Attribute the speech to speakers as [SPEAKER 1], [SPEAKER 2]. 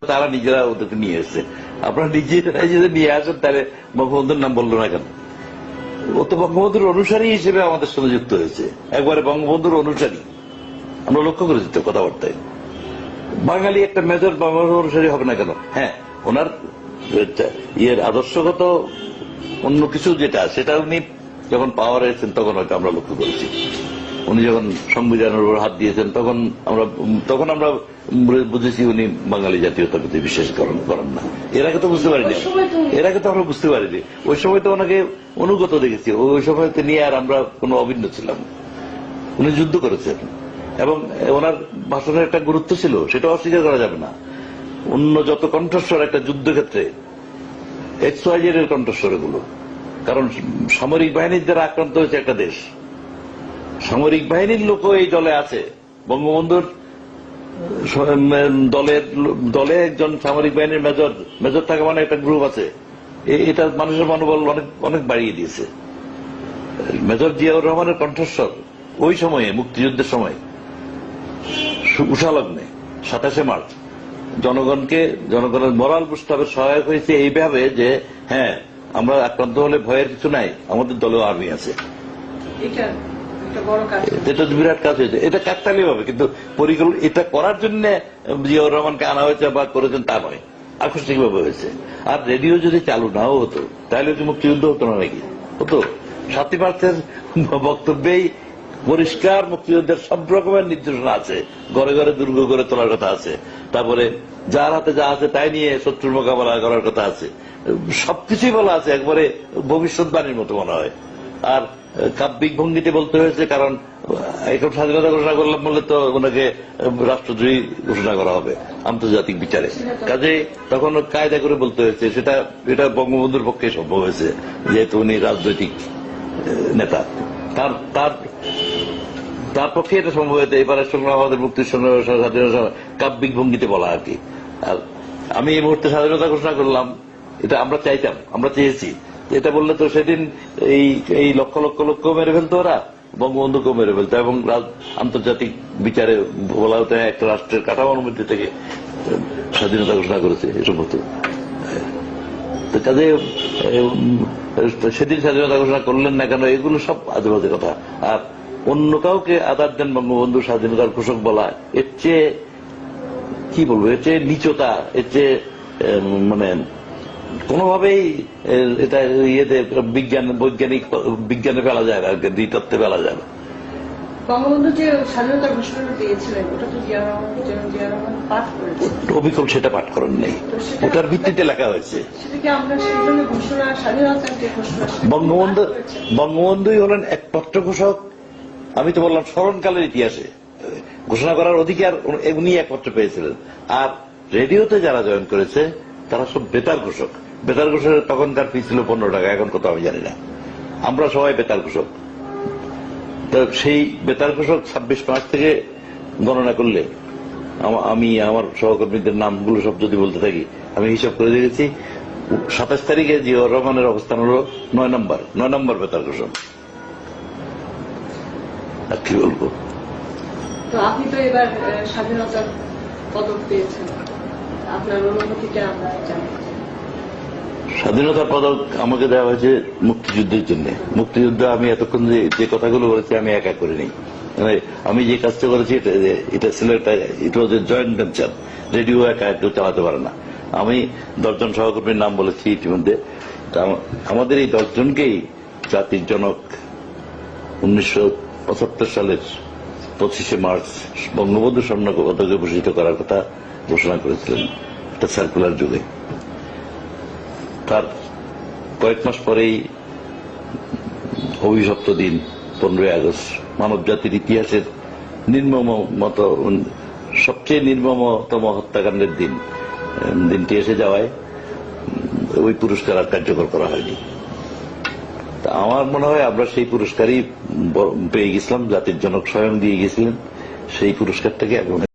[SPEAKER 1] তারা নিজেরা ওদেরকে নিয়ে এসছে। আপনারা নিজেরা যদি নিয়ে আসেন, তাহলে বঙ্গবন্ধুর নাম বলল না কেন? ও তো বঙ্গবন্ধুর অনুসারী হিসেবে আমাদের সঙ্গে যুক্ত হয়েছে। একবারে বঙ্গবন্ধুর অনুসারী। আমরা লক্ষ্য করেছি তো কথাবার্তায়। বাঙালি একটা মেজর বঙ্গবন্ধুর অনুসারী হবে না কেন? হ্যাঁ ওনার ইয়ের আদর্শগত অন্য কিছু যেটা, সেটা উনি যখন পাওয়ার এসেছেন, তখন হয়তো আমরা লক্ষ্য করেছি। উনি যখন সংবিধানের উপর হাত দিয়েছেন তখন আমরা তখন আমরা বুঝেছি উনি বাঙালি জাতীয়তার প্রতি বিশ্বাস করেন করেন না। এর আগে তো বুঝতে পারিনি। এর আগে তো আমরা বুঝতে পারিনি। ওই সময় তো ওনাকে অনুগত দেখেছি। ওই সময় তো নিয়ে আর আমরা কোনো অভিন্ন ছিলাম। উনি যুদ্ধ করেছেন। এবং ওনার ভাষণের একটা গুরুত্ব ছিল সেটা অস্বীকার করা যাবে না। অন্য যত কণ্ঠস্বর একটা যুদ্ধক্ষেত্রে এক্সওয়াইজের কণ্ঠস্বর এগুলো। কারণ সামরিক বাহিনীর দ্বারা আক্রান্ত হয়েছে একটা দেশ। সামরিক বাহিনীর লোকও এই দলে আছে। বঙ্গবন্ধুর দলের দলে একজন সামরিক বাহিনীর মেজর মেজর থাকা মানে একটা গ্রুপ আছে। এটা মানুষের মনোবল অনেক অনেক বাড়িয়ে দিয়েছে। মেজর জিয়াউর রহমানের কণ্ঠস্বর ওই সময়ে, মুক্তিযুদ্ধের সময় উষালগ্নে, সাতাশে মার্চ, জনগণকে, জনগণের মরাল প্রস্তাবের সহায়ক হয়েছে এইভাবে যে হ্যাঁ আমরা আক্রান্ত হলে ভয়ের কিছু নাই, আমাদের দলেও আর্মি আছে।
[SPEAKER 2] এটা
[SPEAKER 1] বিরাট কাজ হয়েছে। এটা কাকতালি হবে কিন্তু পরিকল্পনা এটা করার জন্য জিয়াউর রহমানকে আনা হয়েছে বা করেছেন তা নয়। আকস্মিক ভাবে হয়েছে। আর রেডিও যদি চালু নাও হতো, তাহলে কি মুক্তিযুদ্ধ হতো না নাকি? হতো। সাতই মার্চের বক্তব্যেই পরিষ্কার মুক্তিযুদ্ধের সব রকমের নির্দেশনা আছে। ঘরে ঘরে দুর্গ করে তোলার কথা আছে। তারপরে যার হাতে যা আছে তাই নিয়ে শত্রুর মোকাবেলা করার কথা আছে। সবকিছুই বলা আছে। একবারে ভবিষ্যৎবাণীর মতো মনে হয়। আর কাব্যিক ভঙ্গিতে বলতে হয়েছে, কারণ এখন স্বাধীনতা ঘোষণা করলাম বললে তো ওনাকে রাষ্ট্রদ্রোহী ঘোষণা করা হবে আন্তর্জাতিক বিচারে। কাজে তখন কায়দা করে বলতে হয়েছে, সেটা, এটা বঙ্গবন্ধুর পক্ষে সম্ভব হয়েছে, যেহেতু উনি রাজনৈতিক নেতা। তার তার তার পক্ষে এটা সম্ভব হয়েছে, এবারে সঙ্গে আমাদের মুক্তির সঙ্গে স্বাধীনতা কাব্যিক ভঙ্গিতে বলা আর কি। আর আমি এই মুহূর্তে স্বাধীনতা ঘোষণা করলাম, এটা আমরা চাইতাম, আমরা চেয়েছি। এটা বললে তো সেদিন এই এই লক্ষ লক্ষ লোক মেরে ফেলতো ওরা বঙ্গবন্ধুকেও মেরে ফেলতো এবং আন্তর্জাতিক বিচারে বলা হতো একটা রাষ্ট্রের কাঠামোর মধ্যে থেকে স্বাধীনতা ঘোষণা করেছে এসব হতো তো কাজে সেদিন স্বাধীনতা ঘোষণা করলেন না কেন, এগুলো সব আজে বাজে কথা। আর অন্য কাউকে আদার দেন বঙ্গবন্ধু স্বাধীনতার ঘোষক বলা, এর চেয়ে, কি বলব, এর চেয়ে নিচতা, এর চেয়ে মানে কোনোভাবেই এটা ইয়েতে বিজ্ঞান বৈজ্ঞানিক বিজ্ঞানে ফেলা যায় না দ্বিতত্ত্বে ফেলা যায় না।
[SPEAKER 2] বঙ্গবন্ধু যে স্বাধীনতা ঘোষণা দিয়েছিলেন ওটা তো জিয়া রহমান জনাব জিয়া রহমান পাঠ করেছে
[SPEAKER 1] অবিকল সেটা পাঠ করেন নেই। ওটার ভিত্তিতে লেখা হয়েছে।
[SPEAKER 2] সেটা আমরা সেই জন্য ঘোষণা স্বাধীনতার যে ঘোষণা
[SPEAKER 1] বঙ্গবন্ধু বঙ্গবন্ধুই হলেন একমাত্র ঘোষক। আমি তো বললাম স্মরণকালের ইতিহাসে। ঘোষণা করার অধিকার উনি একমাত্র পেয়েছিলেন। আর রেডিওতে যারা জয়েন করেছে তারা সব বেতার ঘোষক। বেতার ঘোষকের তখনকার ফি ছিল পনেরো টাকা, এখন কত আমি জানি না। আমরা সবাই বেতার ঘোষক। তো সেই বেতার ঘোষক ছাব্বিশ মার্চ থেকে গণনা করলে, আমা- আমি আমার সহকর্মীদের নামগুলো সব যদি বলতে থাকি, আমি হিসাব করে দেখেছি সাতাশ তারিখে জিয়াউর রহমানের অবস্থান হলো নয় নম্বর নয় নম্বর বেতার ঘোষক। আর কি বলব?
[SPEAKER 2] আপনি তো এবার স্বাধীনতার পদক পেয়েছেন। আপনার অনুভূতিটা আমরা জানি
[SPEAKER 1] স্বাধীনতার পদক আমাকে দেওয়া হয়েছে মুক্তিযুদ্ধের জন্য। মুক্তিযুদ্ধ আমি এতক্ষণ যে কথাগুলো বলেছি আমি একা করিনি। মানে আমি যে কাজটা করেছি, এটা- ছিল একটা এটা হচ্ছে জয়েন্ট ভেঞ্চার রেডিও একা, কেউ চালাতে পারে না। আমি দশজন সহকর্মীর নাম বলেছি ইতিমধ্যে। আমাদের এই দশজনকেই জাতির জনক উনিশশো পঁচাত্তর সালের পঁচিশে মার্চ বঙ্গবন্ধু স্বর্ণ পদকে ভূষিত করার কথা ঘোষণা করেছিলেন। একটা সার্কুলার যুগে। তার কয়েক মাস পরেই অভিশপ্ত দিন, পনেরোই আগস্ট। মানব জাতির ইতিহাসের নির্মম মত, সবচেয়ে নির্মমতম হত্যাকাণ্ডের দিন। দিনটি এসে যাওয়ায় ওই পুরস্কার আর কার্যকর করা হয়নি। আমার মনে হয় আমরা সেই পুরস্কারই পেয়ে গেছিলাম, জাতির জনক স্বয়ং দিয়ে গেছিলেন, সেই পুরস্কারটাকে এখন